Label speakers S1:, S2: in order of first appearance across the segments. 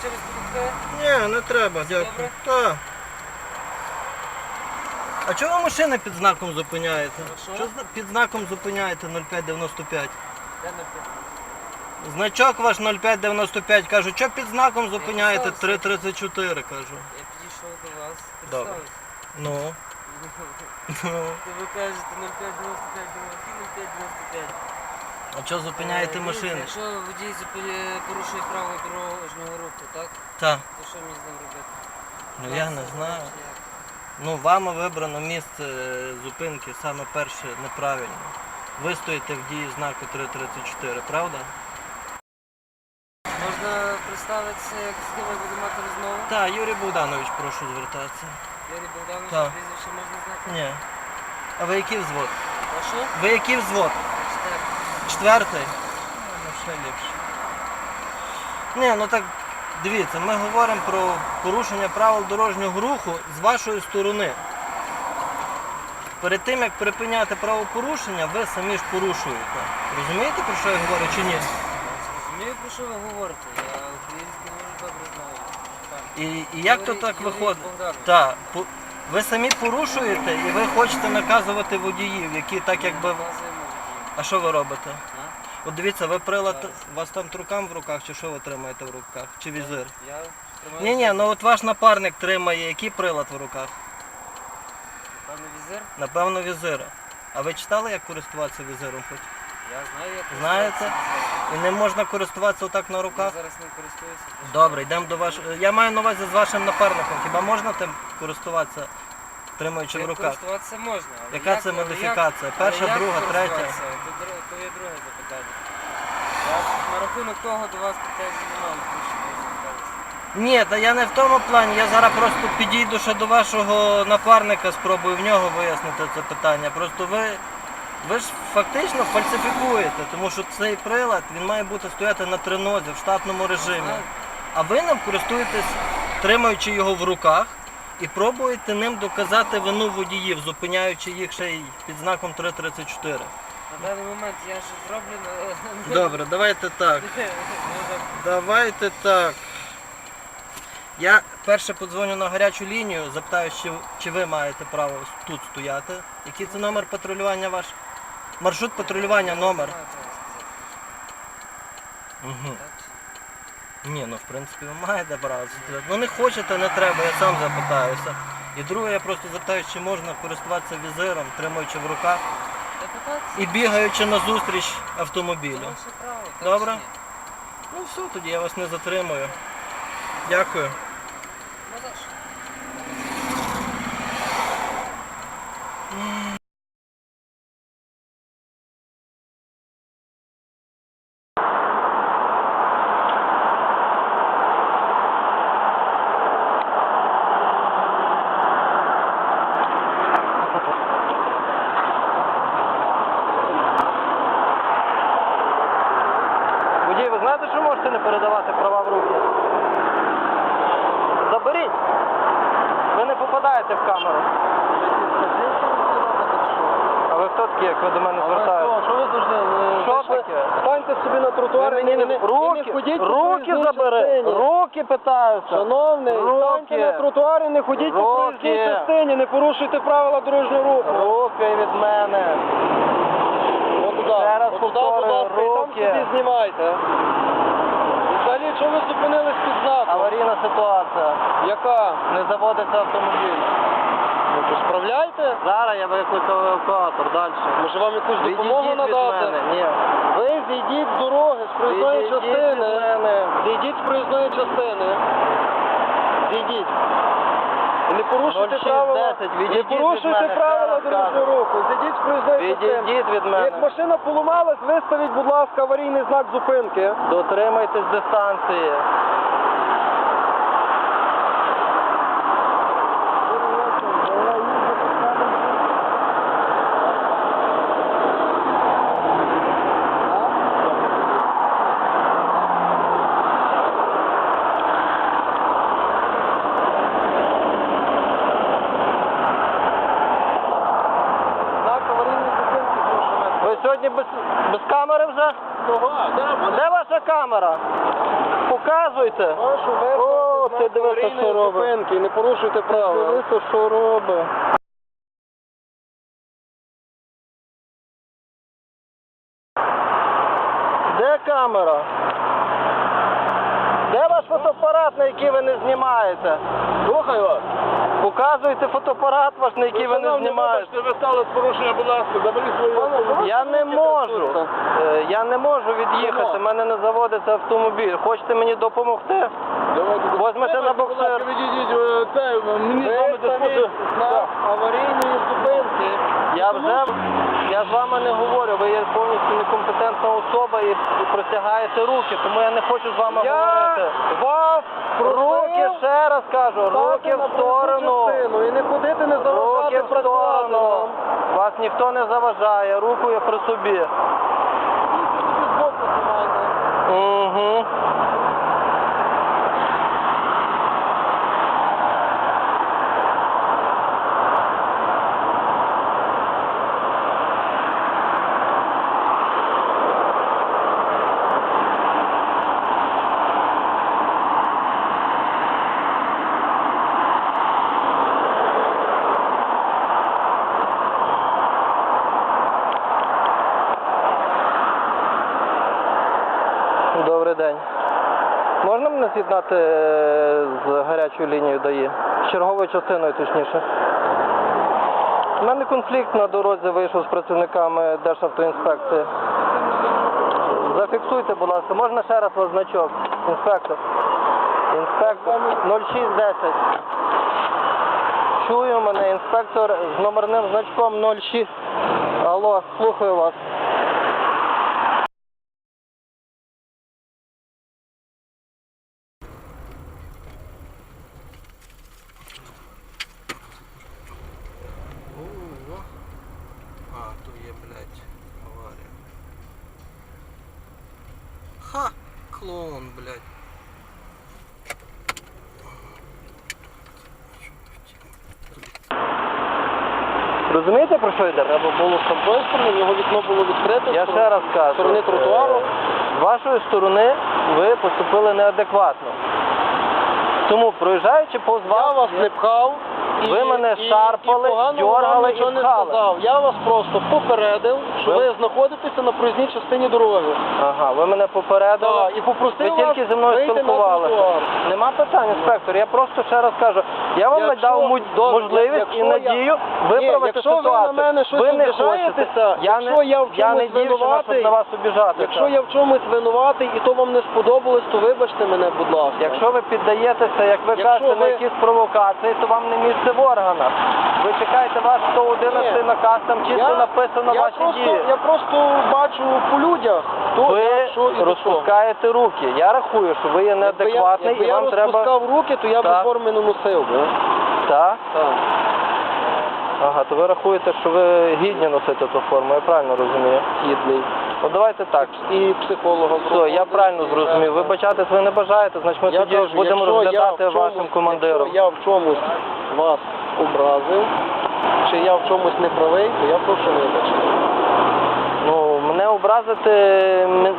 S1: Слухаю.
S2: Ні, не треба, дякую.
S1: Добре.
S2: Так. А чого ви машини під знаком зупиняєте?
S1: Що?
S2: Зна- під знаком зупиняєте 0595?
S1: Я не
S2: Значок ваш 0595, кажу, що під знаком зупиняєте 334, кажу.
S1: Я підійшов до вас.
S2: Добре.
S1: представився.
S2: Ну. ну.
S1: Ви кажете 0595, думаю, який 0595?
S2: А чого зупиняєте
S1: Е,
S2: машини?
S1: Якщо водій зупиняє- порушує правила дорожнього руху, так?
S2: Так.
S1: То що мені з ним робити?
S2: Ну я не знаю. Ну, вами вибрано місце е, зупинки саме перше неправильно. Ви стоїте в дії знаку 334, правда?
S1: Можна представитися, як з ким я буду мати розмову?
S2: Так, Юрій Богданович, прошу звертатися.
S1: Юрій Богданович,
S2: Так.
S1: прізвище можна знати?
S2: Ні. А ви який взвод?
S1: Прошу?
S2: Ви який взвод?
S1: Читайте.
S2: Четвертий? Ну, ще ліпше. Ні, ну так дивіться, ми говоримо про порушення правил дорожнього руху з вашої сторони. Перед тим як припиняти правопорушення, ви самі ж порушуєте. Розумієте, про що я говорю чи ні?
S1: Розумію, про що ви говорите. Я українську дуже добре знаю.
S2: І, і як то
S1: Юрій-
S2: так
S1: Юрій
S2: виходить? Так, по- ви самі порушуєте і ви хочете наказувати водіїв, які так якби. А що ви робите? От дивіться, ви прилад. У вас там трукам в руках, чи що ви тримаєте в руках? Чи візир?
S1: Я тримаю
S2: Ні, ні, ну от ваш напарник тримає, який прилад в руках?
S1: Пане візир,
S2: Напевно, візира. А ви читали, як користуватися візиром хоч?
S1: я знаю, як
S2: Знаєте? І не можна користуватися отак на
S1: Я
S2: руках?
S1: зараз ним користуюся.
S2: Добре, йдемо до вашого. Я маю на увазі з вашим напарником. Хіба можна тим користуватися, тримаючи в руках?
S1: користуватися можна. але
S2: Яка
S1: як-
S2: це
S1: але як-
S2: модифікація?
S1: але
S2: Перша,
S1: як
S2: друга, третя?
S1: користуватися? То, то є друге запитання. Я на рахунок того до вас претензій не маю, тому що ви зверталися.
S2: Ні, та я не в тому плані. Я зараз просто підійду ще до вашого напарника, спробую в нього вияснити це питання. Просто ви, ви ж фактично фальсифікуєте, тому що цей прилад він має бути стояти на тренозі в штатному режимі. А ви ним користуєтесь, тримаючи його в руках, і пробуєте ним доказати вину водіїв, зупиняючи їх ще й під знаком 334.
S1: На даний момент я ж зроблю...
S2: Добре, давайте так. Давайте так. Я перше подзвоню на гарячу лінію, запитаю, чи, чи ви маєте право тут стояти. Який це номер патрулювання ваш? Маршрут патрулювання номер. Угу.
S1: Ні?
S2: Ну в принципі ви маєте братися стояти. Ну не хочете, не треба, я сам запитаюся. І друге, я просто запитаю, чи можна користуватися візиром, тримаючи в руках і бігаючи назустріч автомобілю.
S1: Ваше право. так
S2: Добре. Ну все, тоді я вас не затримую. Дякую.
S1: Ну, за що?
S2: Водій, ви знаєте, що можете не передавати права в руки? Заберіть. Ви не попадаєте в камеру. А ви хто такі, як ви до мене звертаєтесь?
S3: Що ви завжди?
S2: Що таке?
S3: Станьте собі на тротуар
S2: Ви
S3: і
S2: мені
S3: не,
S2: Руки,
S3: ходіть по
S2: руки
S3: проїзній
S2: забери.
S3: частині.
S2: Руки питаюся.
S3: Шановний, станьте
S2: Руки.
S3: на тротуар і не ходіть по
S2: Руки.
S3: проїзній частині, не порушуйте правила дорожнього руху.
S2: Руки від мене.
S3: От туди,
S2: Ще раз повторюю, руки.
S3: собі знімайте. І Взагалі, ви зупинились під знаком?
S2: Аварійна ситуація.
S3: Яка?
S2: Не заводиться автомобіль.
S3: Ну то справляйте.
S2: Зараз я викликав евакуатор. Далі.
S3: Може вам якусь допомогу
S2: Відійдіть від
S3: надати?
S2: мене. Ні.
S3: Ви зійдіть з дороги, з проїзної
S2: Відійдіть від
S3: частини.
S2: мене.
S3: Зійдіть з проїзної частини. Зійдіть. І не порушуйте
S2: 0610,
S3: правила. Не порушуйте
S2: мене,
S3: правила дорожнього з проїзної.
S2: Відійдіть від мене.
S3: Як машина поламалась, виставіть, будь ласка, аварійний знак зупинки.
S2: Дотримайтесь дистанції.
S3: Знак аварійної зупинки, прошу мене.
S2: Ви сьогодні без, камери вже?
S3: Де
S2: ваша камера? Показуйте. О,
S3: ти дивися, що робить.
S4: не порушуйте правила.
S3: Дивися, що робить. Де камера? Де ваш фотоапарат, на який ви не знімаєте?
S4: Слухаю вас.
S3: Показуйте фотоапарат ваш, на який ви не знімаєте.
S4: ви стали з порушення, будь ласка, заберіть свої
S3: Я не можу. Е, Я не можу від'їхати, в мене не заводиться автомобіль. Хочете мені допомогти? Возьмете на боксер.
S4: Відійдіть, е, це, мені з вами.
S3: Так.
S4: аварійної зупинки.
S3: Я вже я з вами не говорю, ви є повністю некомпетентна особа і простягаєте руки, тому я не хочу з вами
S4: Я
S3: говорити.
S4: вас
S3: Руки, ще раз кажу, руки в сторону.
S4: І не ходити, не
S3: Руки в сторону. Вас ніхто не заважає, руку я при собі. Угу. Добрий день. Можна мене з'єднати е, з гарячою лінією ДАІ? З черговою частиною, точніше. У мене конфлікт на дорозі вийшов з працівниками Державтоінспекції. Зафіксуйте, будь ласка. Можна ще раз ваш значок? Інспектор. Інспектор 0610. Чую мене, інспектор з номерним значком 06. Алло, слухаю вас.
S4: Ого. А, то є, блядь, аварія. Ха! Клоун, блядь.
S3: Розумієте, про що йде?
S4: Треба було з тобою сторони, його вікно було відкрите.
S3: Я ще раз кажу.
S4: сторони тротуару.
S3: е, З вашої сторони ви поступили неадекватно. Тому, проїжджаючи повз вас,
S4: Я вас не пхав.
S3: Ви мене
S4: і,
S3: шарпали,
S4: і погано
S3: дьоргали і
S4: нічого не
S3: пхали.
S4: сказав. Я вас просто попередив, що
S3: Ви-
S4: ви знаходитеся на проїзній частині дороги.
S3: ага, ви мене попередили.
S4: Так, і попросив
S3: ви
S4: вас
S3: тільки зі мною
S4: вийти на
S3: спілкувалися. Нема питань, інспектор. Я просто ще раз кажу, я вам
S4: Якщо-
S3: надав му- можливість і
S4: якщо я-
S3: надію виправити
S4: якщо ви
S3: ситуацію.
S4: на мене щось
S3: ви не
S4: обіжаєтеся,
S3: хочете. Я
S4: якщо
S3: не,
S4: я в
S3: я не
S4: чомусь
S3: дівчина, щоб
S4: винуватий,
S3: на вас обіжатися.
S4: Якщо я в чомусь винуватий і то вам не сподобалось, то вибачте мене, будь ласка.
S3: Якщо ви піддаєтеся, як ви
S4: Якщо
S3: кажете, на
S4: ви-
S3: якісь провокації, то вам не місце в органах. Ви чекаєте ваш 111
S4: Ні.
S3: наказ, там чітко написано
S4: я
S3: ваші
S4: просто,
S3: дії.
S4: Я просто бачу по людях, хто
S3: Ви
S4: як, що і до чого.
S3: розпускаєте руки. Я рахую, що ви є
S4: Якби я,
S3: неадекватний
S4: якби
S3: і
S4: я
S3: вам треба.
S4: розпускав руки, то я б
S3: Так.
S4: форми не носив би.
S3: Так?
S4: Так.
S3: Ага, то ви рахуєте, що ви гідні носити ту форму, я правильно розумію.
S4: Гідний.
S3: Ну давайте так.
S4: І психолога
S3: Все, я правильно зрозумів. Вибачатись ви не бажаєте, значить ми
S4: Я
S3: тоді
S4: кажу,
S3: будемо
S4: якщо я
S3: розглядати
S4: в чомусь-
S3: вашим командиром.
S4: Якщо я в чомусь вас образив, чи я в чомусь не правий, то я прошу вибачення.
S3: Образити,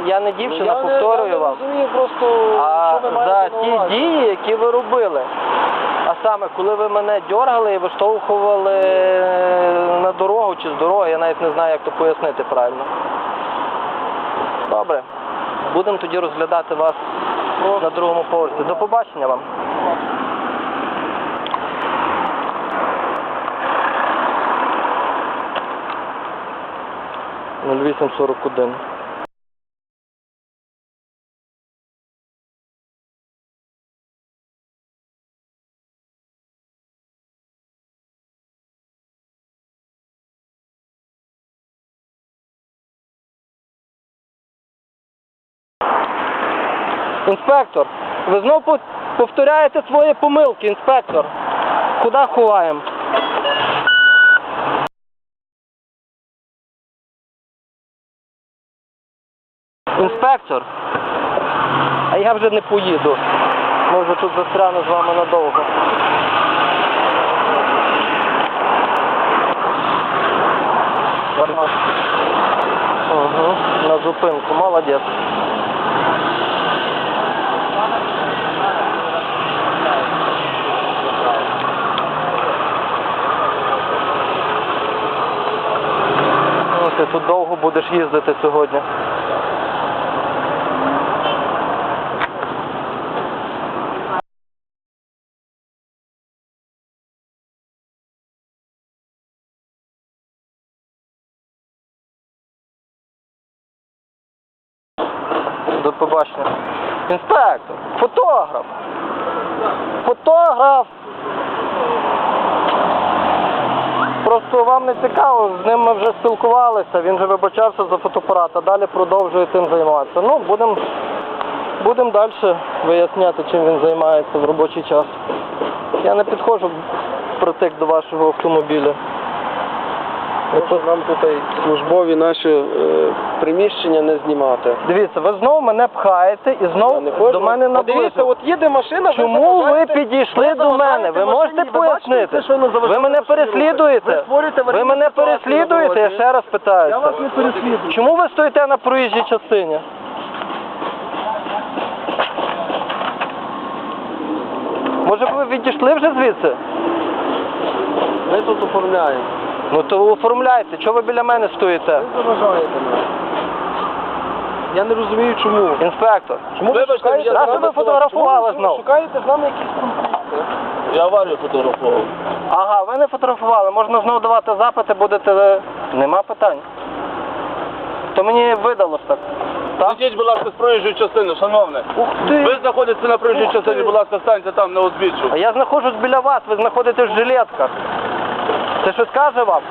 S3: я не дівчина,
S4: Ну, я
S3: повторюю
S4: не, я
S3: вам.
S4: не розумію просто,
S3: А
S4: що ви
S3: за ті
S4: увазі.
S3: дії, які ви робили, а саме коли ви мене дьоргали і виштовхували на дорогу чи з дороги, я навіть не знаю, як то пояснити правильно. Добре, будемо тоді розглядати вас на другому поверсі. До побачення вам. Нуль вісім сорок один. Інспектор, ви знов повторяєте свої помилки, інспектор. Куди ховаємо? трактор, а я вже не поїду. Може тут застряну з вами надовго. Угу, на зупинку, молодець. Ти тут довго будеш їздити сьогодні. До побачення. Інспектор, фотограф. Фотограф. Просто вам не цікаво, з ним ми вже спілкувалися, він вже вибачався за фотоапарат, а далі продовжує тим займатися. Ну, будемо будем далі виясняти, чим він займається в робочий час. Я не підходжу впритик до вашого автомобіля.
S4: Прошу нам тут службові наші е, приміщення не знімати.
S3: Дивіться, ви знову мене пхаєте і знову
S4: не
S3: до мене наблизите.
S4: от їде машина,
S3: Чому ви
S4: заважаєте-
S3: підійшли до мене? Ви можете
S4: машині, ви
S3: пояснити?
S4: ви
S3: Ви мене переслідуєте?
S4: Ви
S3: Ви мене переслідуєте? Я ще раз питаюся.
S4: Я вас не переслідую.
S3: Чому ви стоїте на проїжджій частині? Може ви відійшли вже звідси?
S4: Ми тут оформляємо.
S3: Ну то оформляйте, чого ви біля мене стоїте?
S4: Ви заважаєте нам. Я не розумію чому.
S3: Інспектор,
S4: Чому ви шукаєте?
S3: я Нащо ви
S4: Чому
S3: фотографували
S4: ви
S3: знов?
S4: Шукаєте з нами якісь конфлікти? Я аварію фотографував.
S3: Ага, ви не фотографували, можна знову давати запити, будете. Нема питань. То мені видалось так. Так?
S5: Ідіть, будь ласка, з проїжджої частини, шановне.
S3: Ух ти!
S5: Ви знаходитеся на проїжджій
S3: Ух
S5: частині, будь ласка, станьте там на узбіччю.
S3: А я знаходжусь біля вас, ви знаходитесь в жилетках. Це що скаже вам?